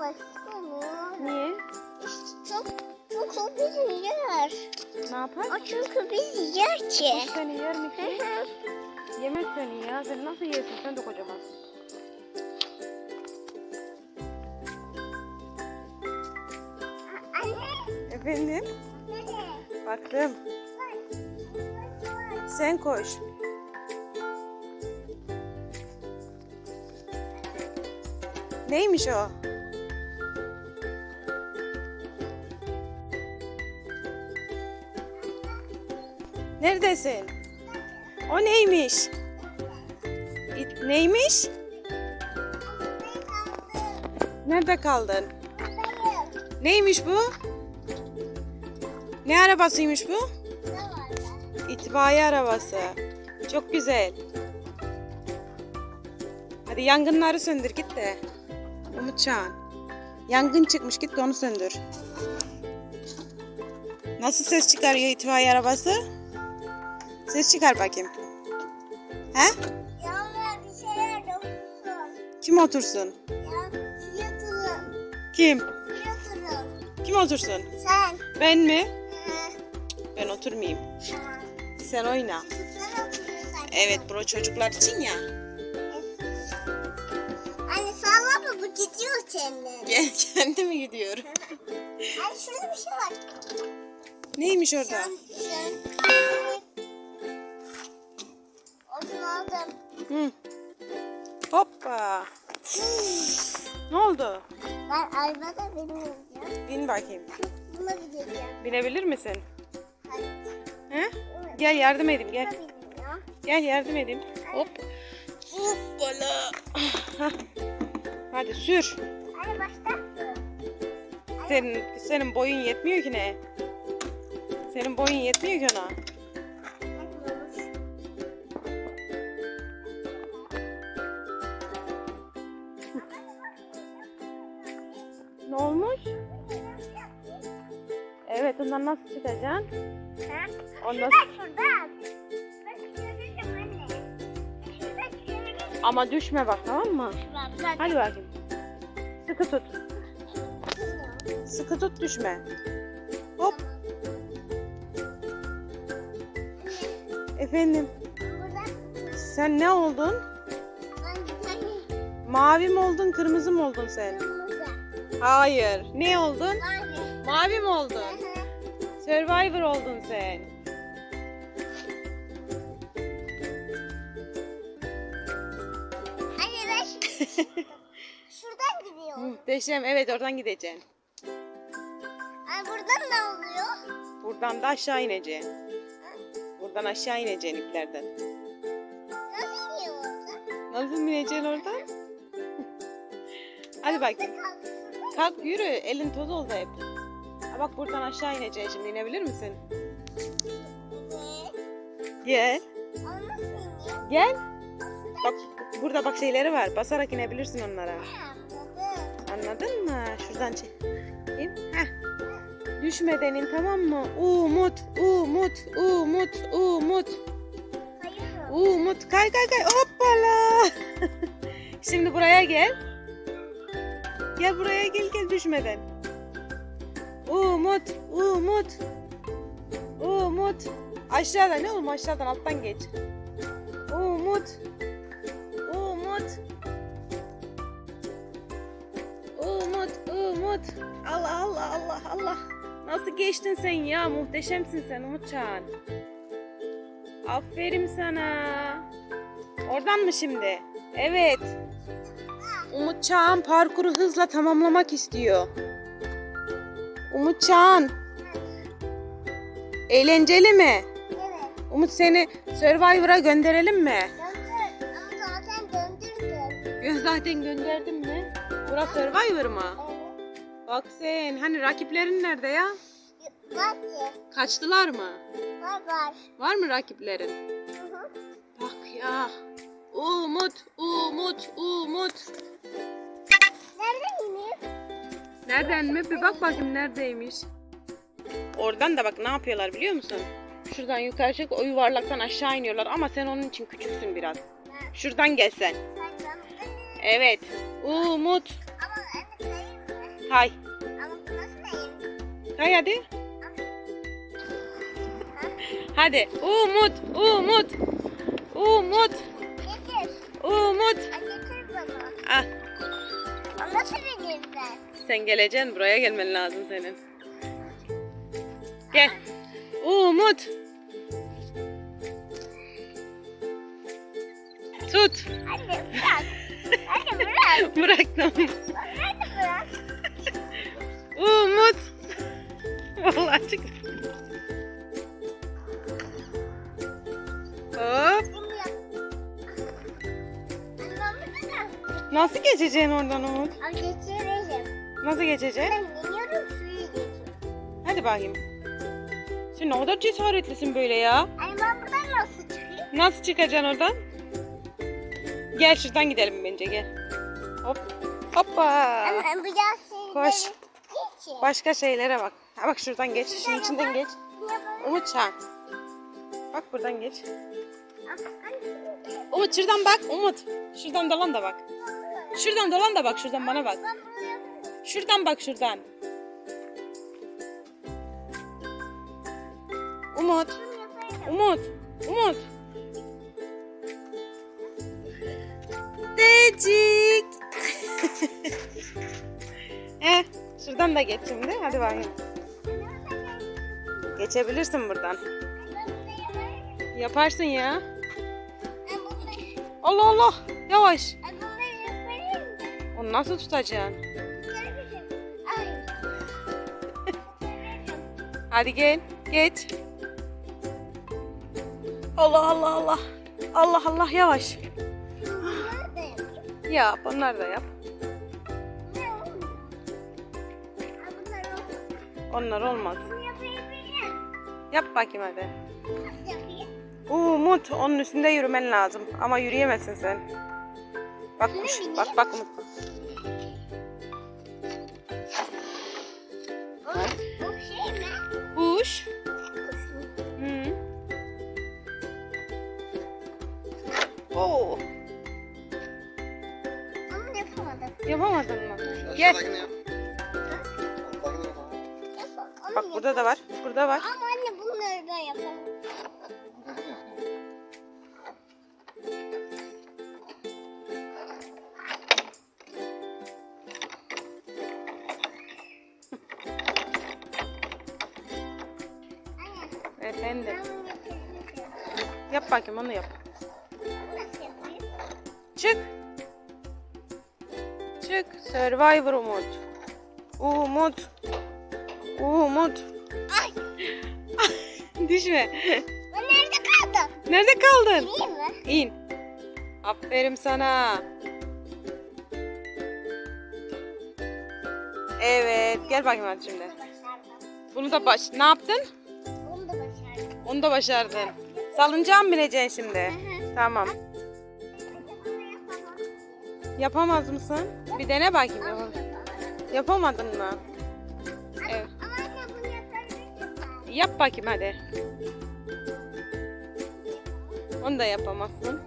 yapmak istemiyorum. Niye? Çok çok çok bizi yer. Ne yapar? O çünkü bizi yer ki. Kuş seni yer mi ki? Yemez seni ya. Sen nasıl yersin? Sen de kocamansın. Anne. Efendim? Anne. Baktım. Sen koş. Neymiş o? Neredesin? O neymiş? Neymiş? Nerede kaldın? Neymiş bu? Ne arabasıymış bu? İtfaiye arabası. Çok güzel. Hadi yangınları söndür git de. Umutcan. Yangın çıkmış git de onu söndür. Nasıl ses çıkarıyor itfaiye arabası? Ses çıkar bakayım. He? Yağmur bir şeyler dokunsun. Kim otursun? Ya yatırın. Kim? Yatırın. Kim otursun? Sen. Ben mi? Ee, Ben oturmayayım. tamam. Sen oyna. Sen oturuyorsun. Evet bro çocuklar için ya. Anne sallama bu gidiyor senden. Gel kendi mi gidiyor? Anne şurada bir şey var. Neymiş orada? Sen, sen. Hı. Hoppa. Ne oldu? Ben arabada bilmiyorum. Bin bakayım. Buna gideceğim. Binebilir misin? Hadi. He? Gel yardım edeyim gel. Gel yardım edeyim. Hop. Hoppala. Hah. Hadi sür. Anne başla. Senin, senin boyun yetmiyor ki ne? Senin boyun yetmiyor ki ona. Ondan nasıl çıkacaksın? Ondan... Bak şuradan. Şuradan. Ama düşme bak tamam mı? Hadi bakayım. Sıkı tut. Sıkı tut düşme. Hop. Efendim sen ne oldun? Mavi mi oldun kırmızı mı oldun sen? Hayır. Ne oldun? Mavi. Mavi mi oldun? Survivor oldun sen. Anne ben şuradan gidiyorum. Muhteşem. Evet oradan gideceksin. Anne buradan ne oluyor? Buradan da aşağı ineceksin. Buradan aşağı ineceksin iplerden. Nasıl iniyor orada? Nasıl ineceksin oradan? Hadi bakayım. Kalk yürü. Elin toz oldu hep. Bak buradan aşağı ineceksin şimdi. inebilir misin? Gel. Gel. Bak burada bak şeyleri var. Basarak inebilirsin onlara. Anladın mı? Şuradan çek. Heh. Düşmeden in tamam mı? Umut, umut, umut, umut. Hayır. Umut kay kay kay. Hoppala. Şimdi buraya gel. Gel buraya gel gel düşmeden. Umut, umut. Umut. Aşağıda ne oğlum aşağıdan alttan geç. Umut. Umut. Umut, Umut. Allah Allah Allah Allah. Nasıl geçtin sen ya? Muhteşemsin sen Umutcan. Aferin sana. Oradan mı şimdi? Evet. Umutcan parkuru hızla tamamlamak istiyor. Umutcan. Eğlenceli mi? Evet. Umut seni Survivor'a gönderelim mi? Döndür. Ama zaten döndürdüm. Yo, zaten gönderdim mi? Burası Survivor mı? Evet. Bak sen hani rakiplerin nerede ya? Bak ki. Kaçtılar mı? Var var. Var mı rakiplerin? Hı hı. Bak ya. Umut, Umut, Umut. Nereden? Nereden mi? Bir bak bakayım neredeymiş. Oradan da bak ne yapıyorlar biliyor musun? Şuradan yukarı çık o yuvarlaktan aşağı iniyorlar ama sen onun için küçüksün biraz. Şuradan gel sen. Sen bana- Evet. Umut. Neyim? Kay hadi. Ha? Hadi. Umut. Umut. Umut. Getir. Umut. Ha, getir bana. Ah, Ama nasıl bineyim ben? Sen geleceksin. Buraya gelmen lazım senin. Gel. Umut. Tut. Anne bırak. Anne bırak. Bıraktım. Anne bırak. Umut. Vallahi çıktı. Hop. Nasıl geçeceksin oradan Umut? Geçireceğim. Nasıl geçeceksin? Ben iniyorum suyu geçiyorum. Hadi bakayım. Sen ne kadar cesaretlisin böyle ya. Anne ben buradan nasıl çıkayım? Nasıl çıkacaksın oradan? Gel şuradan gidelim bence gel. Hop. Hoppa. Anne bu yansın. Koş. Geçin. Başka şeylere bak. Ha bak şuradan geç. Şunun içinden geç. Umut çağır. Bak buradan geç. Umut şuradan bak. Umut. Şuradan dolan da bak. Şuradan dolan da bak. Şuradan bana bak. Şuradan bak şuradan. Umut. Umut. Umut. Decik. eh, şuradan da geç şimdi. Hadi bakayım. Geçebilirsin buradan. Yaparsın ya. Allah Allah. Yavaş. Onu nasıl tutacaksın? Hadi gel. Geç. Allah Allah Allah. Allah Allah yavaş. Yap. Onlar da yap. Onlar olmaz. Yap bakayım hadi. Umut onun üstünde yürümen lazım. Ama yürüyemezsin sen. Bak kuş. Bak bak Umut. Kuş. Hı. Oo. Yapamadın mı? Gel. Aşağıdakini yap. Bak burada da var. Burada var. Ama Ben yapayım. Yap bakayım onu yap. Çık. Çık. Survivor Umut. Umut. Umut. Ay Düşme. ben nerede kaldım? Nerede kaldın? İyi mi? İn. Aferin sana. Evet. Gel bakayım hadi şimdi. Bunu da baş... Ne yaptın? Onu da başardın. Salıncağa mı bineceksin şimdi? Tamam. Yapamaz mısın? Bir dene bakayım. Yapam- Yapamadın mı? Evet. Ama anne bunu yapabilirsin. Yap bakayım hadi. Onu da yapamazsın.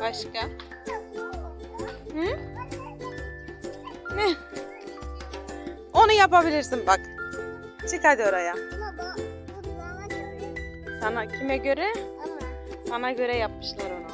Başka? Hı? Ne? Onu yapabilirsin bak. Çık hadi oraya. Sana kime göre? Ama Sana göre yapmışlar onu.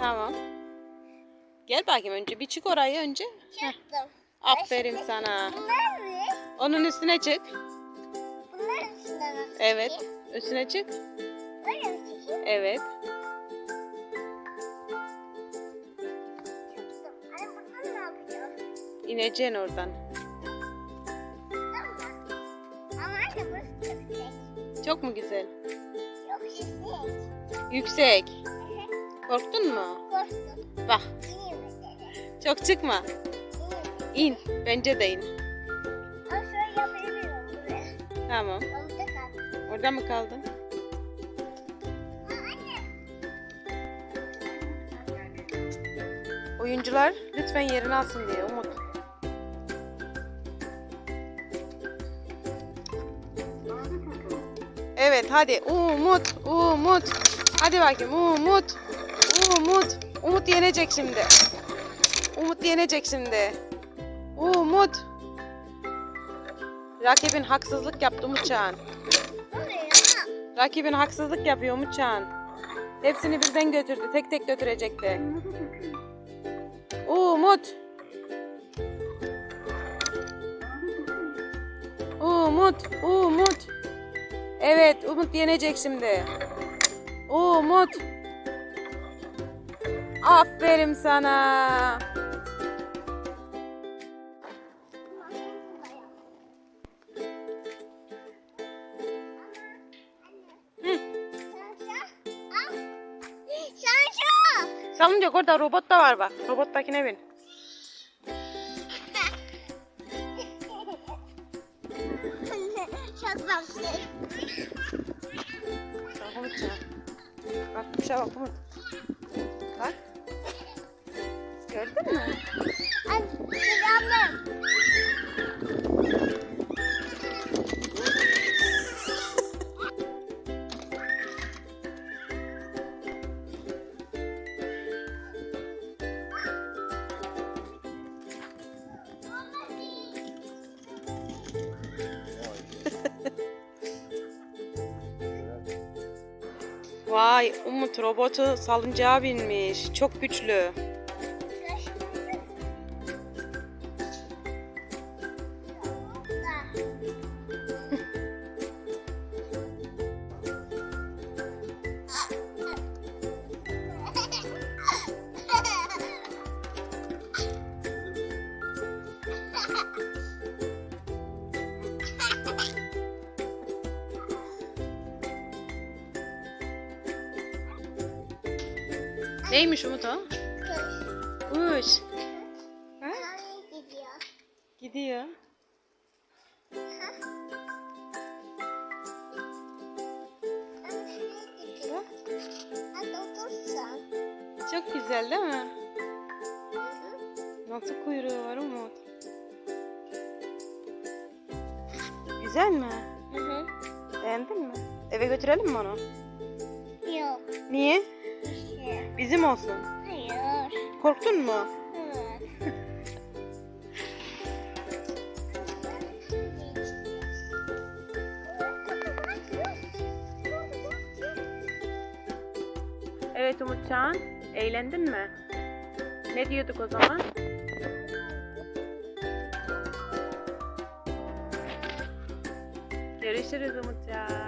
Tamam. Gel bakayım önce. Bir çık orayı önce. Çıktım. Aferin Şimdi sana. Bunlar ne? Onun üstüne çık. Bunlar üstünden nasıl Evet. Üstüne çık. Böyle mi çıkayım? Evet. Çıktım. Anne buradan ne yapacağım? İneceksin oradan. Çok mu güzel? Çok yüksek. Yüksek. Korktun mu? Korktum. Bak. İneyim mesela. Çok çıkma. İn. Bence de in. Ama şöyle yapabilirim buraya. Tamam. Orada kal. Orada mı kaldın? Aa, anne. Oyuncular lütfen yerini alsın diye Umut. Evet hadi Umut Umut. Hadi bakayım Umut. Umut. Umut yenecek şimdi. Umut yenecek şimdi. Umut. Rakibin haksızlık yaptı ne ya? Rakibin haksızlık yapıyor Umutcan. Hepsini birden götürdü. Tek tek götürecekti. Umut. Umut. Umut. Evet Umut yenecek şimdi. Umut. Aferin sana. Salıncak orada robot da var bak. Robottakine bin. Kuşa bak Umut. Bak. Gördün mü? Ay, Vay Umut robotu salıncağa binmiş. Çok güçlü. Neymiş Umut o? Kuş. Ha? gidiyor. Gidiyor. Çok güzel değil mi? Nasıl kuyruğu var Umut? Güzel mi? Hı hı. Beğendin mi? Eve götürelim mi onu? Yok. Niye? Bizim olsun. Hayır. Korktun mu? Evet. Evet Umutcan. Eğlendin mi? Ne diyorduk o zaman? Görüşürüz Umutcan.